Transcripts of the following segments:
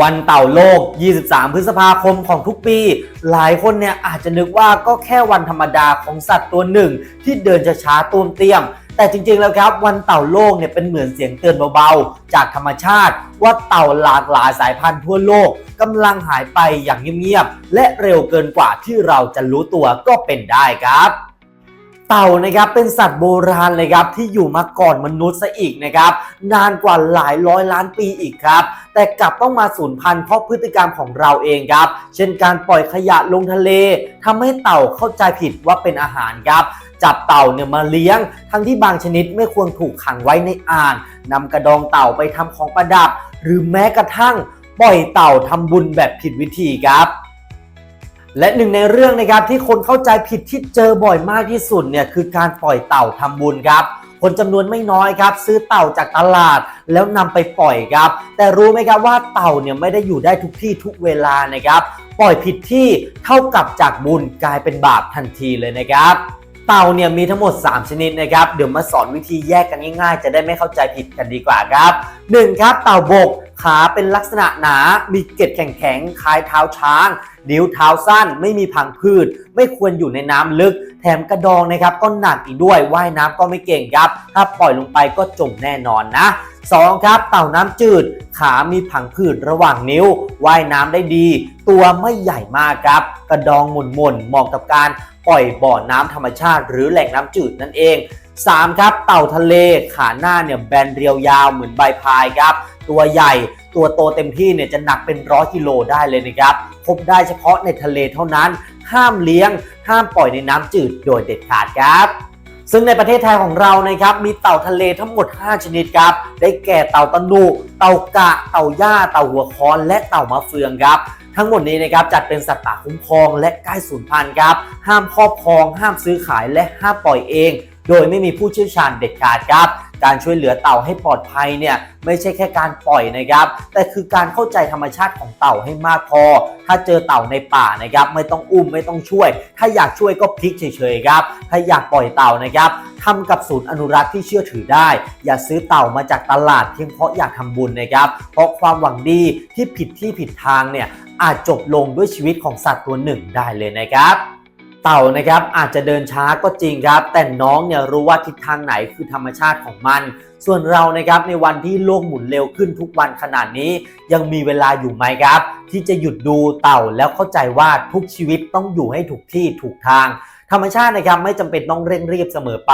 วันเต่าโลก 23 พฤษภาคมของทุกปี หลายคนเนี่ยอาจจะนึกว่าก็แค่วันธรรมดาของสัตว์ตัวหนึ่ง ที่เดินช้าๆตูมเตียม แต่จริงๆแล้วครับ วันเต่าโลกเนี่ยเป็นเหมือนเสียงเตือนเบาๆ จากธรรมชาติ ว่าเต่าหลากหลายสายพันธุ์ทั่วโลกกำลังหายไปอย่างเงียบๆ และเร็วเกินกว่าที่เราจะรู้ตัวก็เป็นได้ครับ เต่านะครับเป็นสัตว์โบราณเลยครับที่อยู่มาก่อนมนุษย์ซะอีกนะครับนานกว่าหลายร้อยล้านปีอีกครับ แต่กลับต้องมาสูญพันธุ์เพราะพฤติกรรมของเราเองครับ เช่นการปล่อยขยะลงทะเลทำให้เต่าเข้าใจผิดว่าเป็นอาหารครับจับเต่าเนี่ยมาเลี้ยง ทั้งที่บางชนิดไม่ควรถูกขังไว้ในอ่างนำกระดองเต่าไปทำของประดับ หรือแม้กระทั่งปล่อยเต่าทำบุญแบบผิดวิธีครับ และหนึ่งในเรื่องนะครับที่คนเข้าใจผิดที่เจอบ่อยมากที่สุดเนี่ยคือการปล่อยเต่าทำบุญครับ คนจำนวนไม่น้อยครับ ซื้อเต่าจากตลาดแล้วนำไปปล่อยครับ แต่รู้ไหมครับว่าเต่าเนี่ยไม่ได้อยู่ได้ทุกที่ทุกเวลานะครับ ปล่อยผิดที่เท่ากับจากบุญกลายเป็นบาปทันทีเลยนะครับเต่าเนี่ยมีทั้งหมด 3 ชนิดนะครับ เดี๋ยวมาสอนวิธีแยกกันง่ายๆ จะได้ไม่เข้าใจผิดกันดีกว่าครับ 1. ครับเต่าบก ขาเป็นลักษณะหนา มีเกล็ดแข็งๆ คล้ายเท้าช้าง นิ้วเท้าสั้น ไม่มีพังพืช ไม่ควรอยู่ในน้ำลึก แถมกระดองนะครับก็หนักอีกด้วย ว่ายน้ำก็ไม่เก่งครับ ถ้าปล่อยลงไปก็จมแน่นอนนะ 2. ครับ เต่าน้ำจืด ขามีผังผืดระหว่างนิ้ว ว่ายน้ำได้ดี ตัวไม่ใหญ่มากครับ กระดองหมุนๆเหมาะกับการปล่อยบ่อน้ำธรรมชาติ หรือแหล่งน้ำจืดนั่นเอง 3. ครับ เต่าทะเล ขาหน้าเนี่ยแบนเรียวยาวเหมือนใบพายครับ ตัวใหญ่ ตัวโตเต็มที่เนี่ยจะหนักเป็นร้อยกิโลได้เลยนะครับ พบได้เฉพาะในทะเลเท่านั้น ห้ามเลี้ยง ห้ามปล่อยในน้ำจืดโดยเด็ดขาดครับซึ่งในประเทศไทยของเรานะครับมีเต่าทะเลทั้งหมด 5 ชนิดครับ ได้แก่เต่าตะนุเต่ากะ เต่าย่า เต่าหัวค้อน และเต่ามะเฟืองครับทั้งหมดนี้นะครับจัดเป็นสัตว์ป่าคุ้มครองและใกล้สูญพันธุ์ครับ ห้ามครอบครอง ห้ามซื้อขายและห้ามปล่อยเอง โดยไม่มีผู้เชี่ยวชาญเด็ดขาดครับ การช่วยเหลือเต่าให้ปลอดภัยเนี่ยไม่ใช่แค่การปล่อยนะครับ แต่คือการเข้าใจธรรมชาติของเต่าให้มากพอ ถ้าเจอเต่าในป่านะครับไม่ต้องอุ้มไม่ต้องช่วย ถ้าอยากช่วยก็พลิกเฉยๆครับ ถ้าอยากปล่อยเต่านะครับทำกับศูนย์อนุรักษ์ที่เชื่อถือได้ อย่าซื้อเต่ามาจากตลาดเพียงเพราะอยากทำบุญนะครับ เพราะความหวังดีที่ผิดที่ผิดทางเนี่ยอาจจบลงด้วยชีวิตของสัตว์ตัวหนึ่งได้เลยนะครับ เต่านะครับอาจจะเดินช้าก็จริงครับ แต่น้องเนี่ยรู้ว่าทิศทางไหนคือธรรมชาติของมัน ส่วนเรานะครับในวันที่โลกหมุนเร็วขึ้นทุกวันขนาดนี้ ยังมีเวลาอยู่ไหมครับ ที่จะหยุดดูเต่าแล้วเข้าใจว่าทุกชีวิตต้องอยู่ให้ถูกที่ถูกทาง ธรรมชาตินะครับไม่จำเป็นต้องเร่งรีบเสมอไป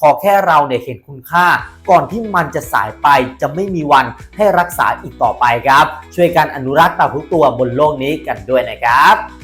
ขอแค่เราเนี่ยเห็นคุณค่า ก่อนที่มันจะสายไปจะไม่มีวันให้รักษาอีกต่อไปครับ ช่วยกันอนุรักษ์เต่าทุกตัวบนโลกนี้กันด้วยนะครับ